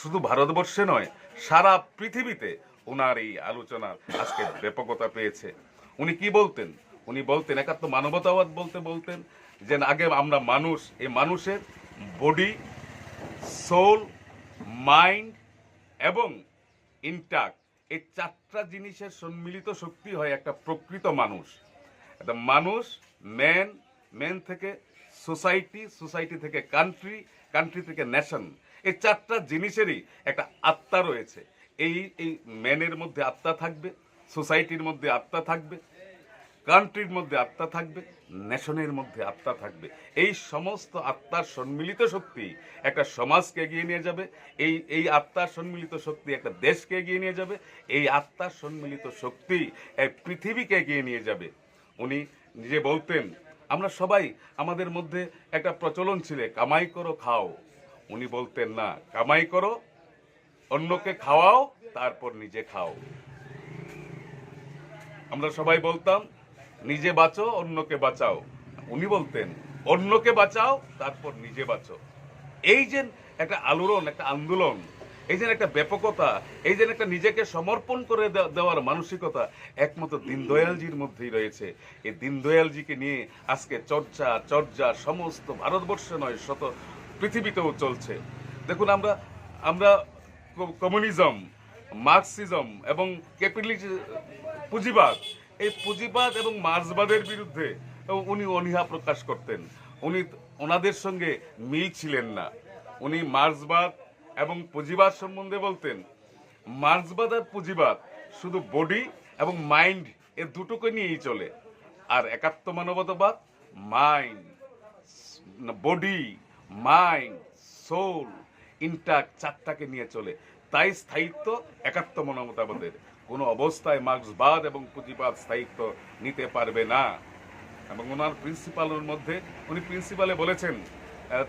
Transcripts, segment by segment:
শুধু ভারতবর্ষে নয়, সারা পৃথিবীতে ওনার এই আলোচনা আজকে ব্যাপকতা পেয়েছে। উনি কি বলতেন? উনি বলতেন, একাত্ম মানবতাবাদ বলতে বলতেন যে, আগে আমরা মানুষ এই মানুষের বডি সোল মাইন্ড এবং ইন্টাক্ট এই চারটা জিনিসের সম্মিলিত শক্তি হয় একটা প্রকৃত মানুষ। একটা মানুষ ম্যান ম্যান থেকে সোসাইটি সোসাইটি থেকে কান্ট্রি কান্ট্রি থেকে নেশন এই চারটা জিনিসেরই একটা আত্মা রয়েছে। এই এই ম্যানের মধ্যে আত্মা থাকবে, সোসাইটির মধ্যে আত্মা থাকবে, কান্ট্রির মধ্যে আত্মা থাকবে, নেশনের মধ্যে আত্মা থাকবে। এই সমস্ত আত্মার সম্মিলিত শক্তি একটা সমাজকে এগিয়ে নিয়ে যাবে, এই এই আত্মার সম্মিলিত শক্তি একটা দেশকে এগিয়ে নিয়ে যাবে, এই আত্মার সম্মিলিত শক্তি এই পৃথিবীকে এগিয়ে নিয়ে যাবে। উনি নিজে বলতেন, আমরা সবাই আমাদের মধ্যে একটা প্রচলন ছিল, কামাই করো, খাও। উনি বলতেন, না, কামাই করো, অন্যকে খাওয়াও, তারপর নিজে খাও। আমরা সবাই বলতাম, নিজে বাঁচো, অন্যকে বাঁচাও। উনি বলতেন, অন্যকে বাঁচাও, তারপর নিজে বাঁচো। এই যে একটা আলোড়ন, একটা আন্দোলন, এই যে একটা ব্যাপকতা, এই যে একটা নিজেকে সমর্পণ করে দেওয়ার মানসিকতা, একমাত্র দীনদয়ালজির মধ্যেই রয়েছে। এই দীনদয়ালজিকে নিয়ে আজকে চর্চা চর্চা সমস্ত ভারতবর্ষে নয়, শত পৃথিবীতেও চলছে। দেখুন, আমরা আমরা কমিউনিজম, মার্কসিজম এবং ক্যাপিটালিজম পুঁজিবাদ, এই পুঁজিবাদ এবং মার্ক্সবাদের বিরুদ্ধে উনি অনীহা প্রকাশ করতেন। উনি ওনাদের সঙ্গে মিল ছিলেন না। উনি মার্ক্সবাদ এবং পুঁজিবাদ সম্বন্ধে বলতেন। মার্ক্সবাদ আর পুঁজিবাদ শুধু বডি এবং মাইন্ড এ দুটোকে নিয়েই চলে। আর একাত্ম মানবতাবাদ, mind, body mind soul intact চারটাকে নিয়ে চলে। তাই স্থায়িত্ব একাত্ম মনোমতাবাদের কোনো অবস্থায় মার্ক্সবাদ এবং পুঁজিবাদ স্থায়িত্ব নিতে পারবে না। এবং ওনার প্রিন্সিপালের মধ্যে, উনি প্রিন্সিপালে বলেছেন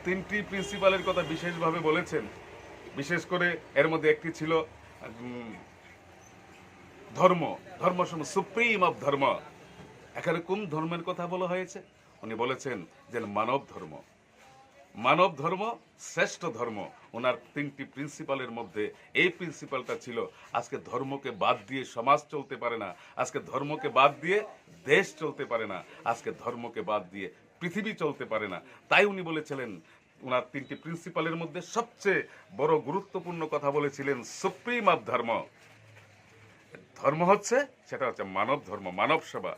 তিনটি প্রিন্সিপালের কথা বিশেষভাবে বলেছেন। বিশেষ করে এর মধ্যে একটি ছিল ধর্ম। ধর্ম সুপ্রিম অফ ধর্ম। এখানে কোন ধর্মের কথা বলা হয়েছে? উনি বলেছেন যে মানব ধর্ম। মানব ধর্ম, শ্রেষ্ঠ ধর্ম। ওনার তিনটি প্রিন্সিপালের মধ্যে এই প্রিন্সিপালটা ছিল। আজকে ধর্মকে বাদ দিয়ে সমাজ চলতে পারে না। আজকে ধর্মকে বাদ দিয়ে দেশ চলতে পারে না। আজকে ধর্মকে বাদ দিয়ে পৃথিবী চলতে পারে না। তাই উনি বলেছিলেন, ওনার তিনটি প্রিন্সিপালের মধ্যে সবচেয়ে বড় গুরুত্বপূর্ণ কথা বলেছিলেন, সুপ্রিম অফ ধর্ম। ধর্ম হচ্ছে, সেটা হচ্ছে মানব ধর্ম, মানব সেবা।